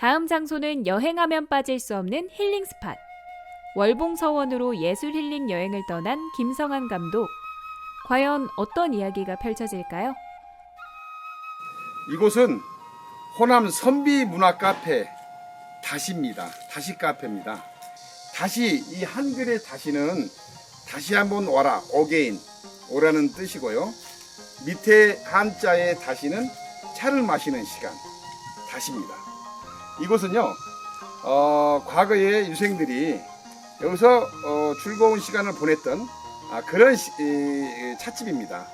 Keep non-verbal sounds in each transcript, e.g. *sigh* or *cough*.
다음 장소는 여행하면 빠질 수 없는 힐링 스팟. 월봉서원으로 예술 힐링 여행을 떠난 김성한 감독. 과연 어떤 이야기가 펼쳐질까요? 이곳은 호남 선비 문화 카페 다시입니다. 다시 카페입니다. 다시 이 한글의 다시는 다시 한번 와라 어게인 오라는 뜻이고요. 밑에 한자의 다시는 차를 마시는 시간 다시입니다. 이곳은요 어, 과거의 유생들이 여기서 어, 즐거운 시간을 보냈던 아, 그런 시- 이, 찻집입니다.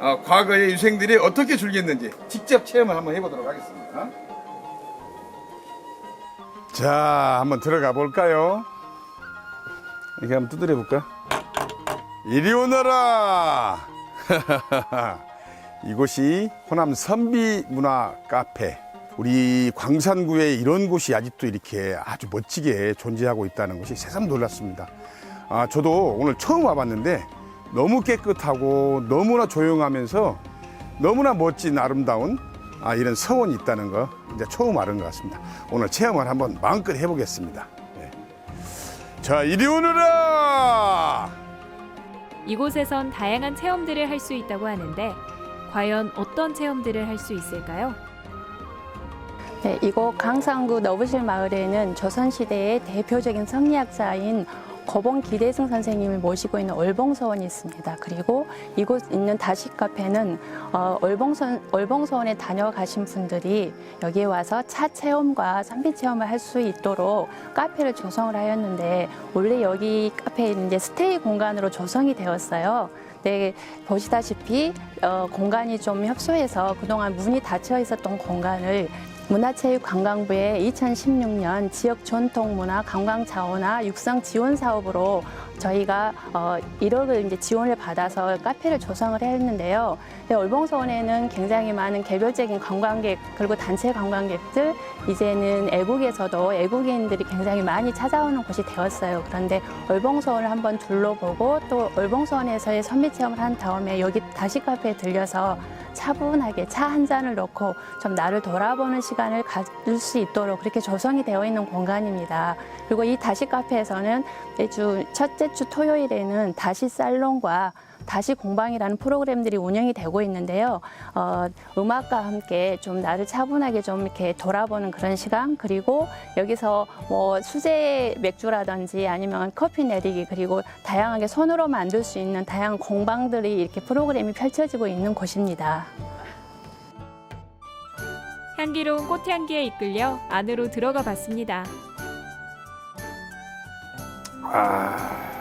어, 과거의 유생들이 어떻게 즐겼는지 직접 체험을 한번 해보도록 하겠습니다. 자, 한번 들어가 볼까요? 이렇게 한번 두드려 볼까? 이리 오너라! *laughs* 이곳이 호남 선비 문화 카페. 우리 광산구에 이런 곳이 아직도 이렇게 아주 멋지게 존재하고 있다는 것이 새삼 놀랐습니다. 아, 저도 오늘 처음 와봤는데 너무 깨끗하고 너무나 조용하면서 너무나 멋진 아름다운 아, 이런 서원이 있다는 거 이제 처음 알은 것 같습니다. 오늘 체험을 한번 마음껏 해보겠습니다. 네. 자, 이리 오너라! 이곳에선 다양한 체험들을 할 수 있다고 하는데 과연 어떤 체험들을 할 수 있을까요? 네, 이곳 강산구 너부실 마을에는 조선시대의 대표적인 성리학자인 거봉 기대승 선생님을 모시고 있는 얼봉서원이 있습니다. 그리고 이곳 있는 다시 카페는 어, 얼봉선, 얼봉서원에 다녀가신 분들이 여기에 와서 차 체험과 선비 체험을 할 수 있도록 카페를 조성을 하였는데 원래 여기 카페는 이제 스테이 공간으로 조성이 되었어요. 네, 보시다시피 어, 공간이 좀 협소해서 그동안 문이 닫혀 있었던 공간을 문화체육관광부의 2016년 지역 전통문화 관광 자원화 육성 지원 사업으로 저희가 어, 1억을 이제 지원을 받아서 카페를 조성을 했는데요. 네, 얼봉서원에는 굉장히 많은 개별적인 관광객 그리고 단체 관광객들 이제는 애국에서도 애국인들이 굉장히 많이 찾아오는 곳이 되었어요. 그런데 얼봉서원을 한번 둘러보고 또 얼봉서원에서의 선비 체험을 한 다음에 여기 다시 카페에 들려서 차분하게 차 한 잔을 넣고 좀 나를 돌아보는 시간을 가질 수 있도록 그렇게 조성이 되어 있는 공간입니다. 그리고 이 다시 카페에서는 매주 첫째 주 토요일에는 다시 살롱과 다시 공방이라는 프로그램들이 운영이 되고 있는데요. 어, 음악과 함께 좀 나를 차분하게 좀 이렇게 돌아보는 그런 시간 그리고 여기서 뭐 수제 맥주라든지 아니면 커피 내리기 그리고 다양하게 손으로 만들 수 있는 다양한 공방들이 이렇게 프로그램이 펼쳐지고 있는 곳입니다. 향기로운 꽃향기에 이끌려 안으로 들어가 봤습니다. 아,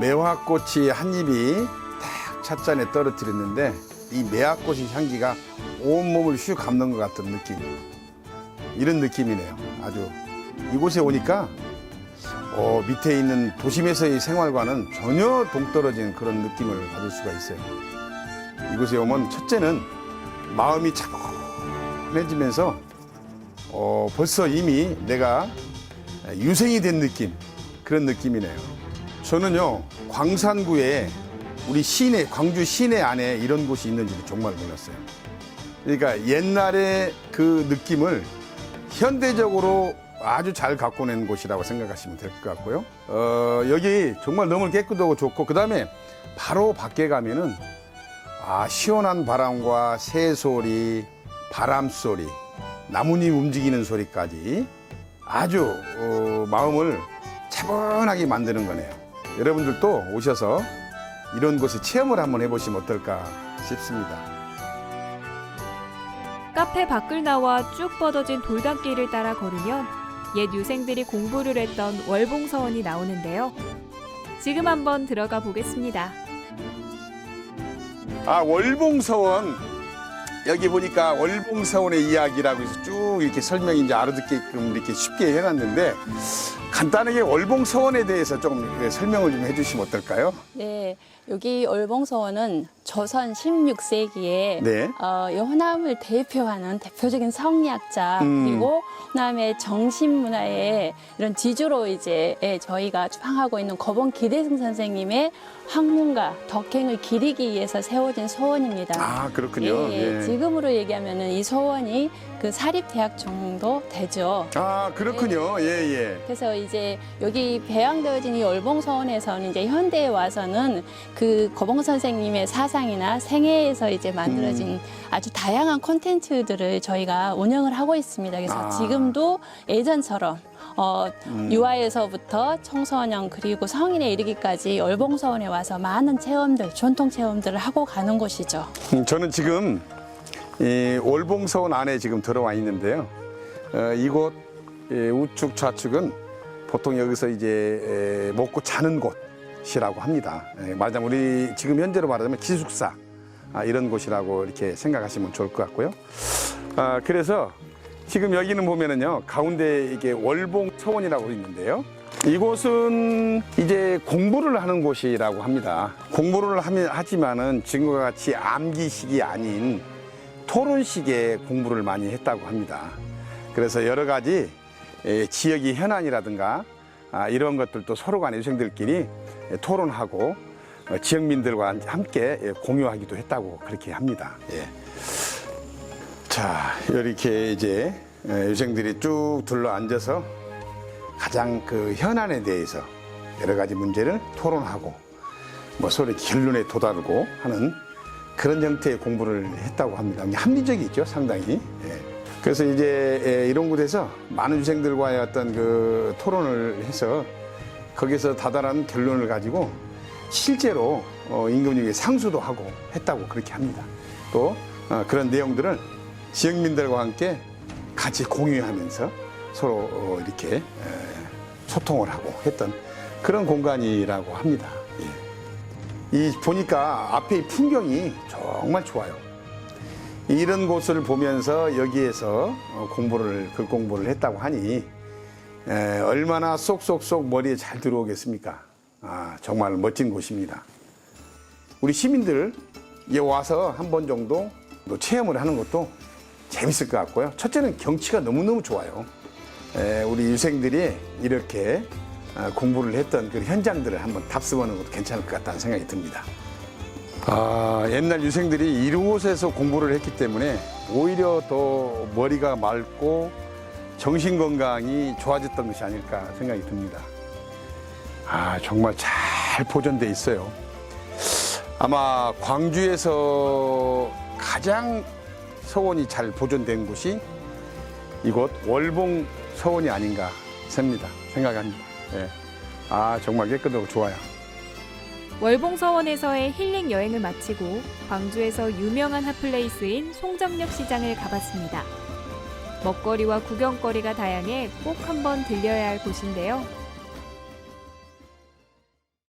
매화꽃이 한 입이 딱 찻잔에 떨어뜨렸는데 이 매화꽃의 향기가 온몸을 휘 감는 것 같은 느낌. 이런 느낌이네요. 아주 이곳에 오니까 어, 밑에 있는 도심에서의 생활과는 전혀 동떨어진 그런 느낌을 받을 수가 있어요. 이곳에 오면 첫째는 마음이 차분해지면서 어, 벌써 이미 내가 유생이 된 느낌 그런 느낌이네요. 저는요 광산구에 우리 시내 광주 시내 안에 이런 곳이 있는지 정말 몰랐어요. 그러니까 옛날의 그 느낌을 현대적으로 아주 잘 갖고 낸 곳이라고 생각하시면 될 것 같고요. 어, 여기 정말 너무 깨끗하고 좋고 그 다음에 바로 밖에 가면은 아 시원한 바람과 새 소리, 바람 소리, 나뭇잎 움직이는 소리까지 아주 어, 마음을 차분하게 만드는 거네요. 여러분들도 오셔서 이런 곳에 체험을 한번 해보시면 어떨까 싶습니다. 카페 밖을 나와 쭉 뻗어진 돌담길을 따라 걸으면 옛 유생들이 공부를 했던 월봉서원이 나오는데요. 지금 한번 들어가 보겠습니다. 아 월봉서원 여기 보니까 월봉서원의 이야기라고 해서 쭉 이렇게 설명이 이제 알아듣게끔 이렇게 쉽게 해놨는데 간단하게 월봉서원에 대해서 좀 설명을 좀 해주시면 어떨까요? 네, 여기 얼봉서원은 조선 16세기에 네. 어, 이 호남을 대표하는 대표적인 성리학자 음. 그리고 베트남의 정신 문화의 이런 지주로 이제 예, 저희가 추앙하고 있는 거봉 기대승 선생님의 학문과 덕행을 기리기 위해서 세워진 소원입니다. 아 그렇군요. 예, 예. 지금으로 얘기하면은 이 소원이 그 사립대학 정도 되죠. 아 그렇군요. 예 예. 그래서 이제 여기 배양되어진 이 얼봉서원에서는 이제 현대에 와서는 그 거봉 선생님의 사상이나 생애에서 이제 만들어진 음. 아주 다양한 콘텐츠들을 저희가 운영을 하고 있습니다. 그래서 아. 지금도 예전처럼 어, 음. 유아에서부터 청소년 그리고 성인에 이르기까지 얼봉서원에 와서 많은 체험들, 전통 체험들을 하고 가는 곳이죠. 음, 저는 지금 이 올봉서원 안에 지금 들어와 있는데요. 어, 이곳 예, 우측 좌측은 보통 여기서 이제 에, 먹고 자는 곳이라고 합니다. 예, 말하자면 우리 지금 현재로 말하자면 기숙사 아, 이런 곳이라고 이렇게 생각하시면 좋을 것 같고요. 아, 그래서 지금 여기는 보면은요 가운데 이게 월봉 서원이라고 있는데요. 이곳은 이제 공부를 하는 곳이라고 합니다. 공부를 하면 하지만은 지금과 같이 암기식이 아닌 토론식의 공부를 많이 했다고 합니다. 그래서 여러 가지 에, 지역의 현안이라든가 아, 이런 것들도 서로 간의 유생들끼리 에, 토론하고 어, 지역민들과 함께 예, 공유하기도 했다고 그렇게 합니다. 예. 자, 이렇게 이제 에, 유생들이 쭉 둘러 앉아서 가장 그 현안에 대해서 여러 가지 문제를 토론하고 뭐 서로 결론에 도달하고 하는 그런 형태의 공부를 했다고 합니다. 합리적이죠, 상당히. 예. 그래서 이제 예, 이런 곳에서 많은 유생들과의 어떤 그 토론을 해서 거기서 다다른 결론을 가지고 실제로 어, 임금님에게 상수도 하고 했다고 그렇게 합니다. 또 어, 그런 내용들을 지역민들과 함께 같이 공유하면서 서로 어, 이렇게 에, 소통을 하고 했던 그런 공간이라고 합니다. 예. 이 보니까 앞에 이 풍경이 정말 좋아요. 이런 곳을 보면서 여기에서 어, 공부를 글 공부를 했다고 하니 에, 얼마나 쏙쏙쏙 머리에 잘 들어오겠습니까? 아 정말 멋진 곳입니다. 우리 시민들 이 와서 한 번 정도 또 체험을 하는 것도 재밌을 것 같고요. 첫째는 경치가 너무너무 좋아요. 에, 우리 유생들이 이렇게 아, 공부를 했던 그 현장들을 한번 답습하는 것도 괜찮을 것 같다는 생각이 듭니다. 아, 옛날 유생들이 이곳에서 공부를 했기 때문에 오히려 더 머리가 맑고 정신 건강이 좋아졌던 것이 아닐까 생각이 듭니다. 아, 정말 잘 보존돼 있어요. 아마 광주에서 가장 서원이 잘 보존된 곳이 이곳 월봉 서원이 아닌가 셉니다. 생각합니다. 예. 아, 정말 깨끗하고 좋아요. 월봉서원에서의 힐링 여행을 마치고 광주에서 유명한 핫플레이스인 송정역 시장을 가봤습니다. 먹거리와 구경거리가 다양해 꼭 한번 들려야 할 곳인데요.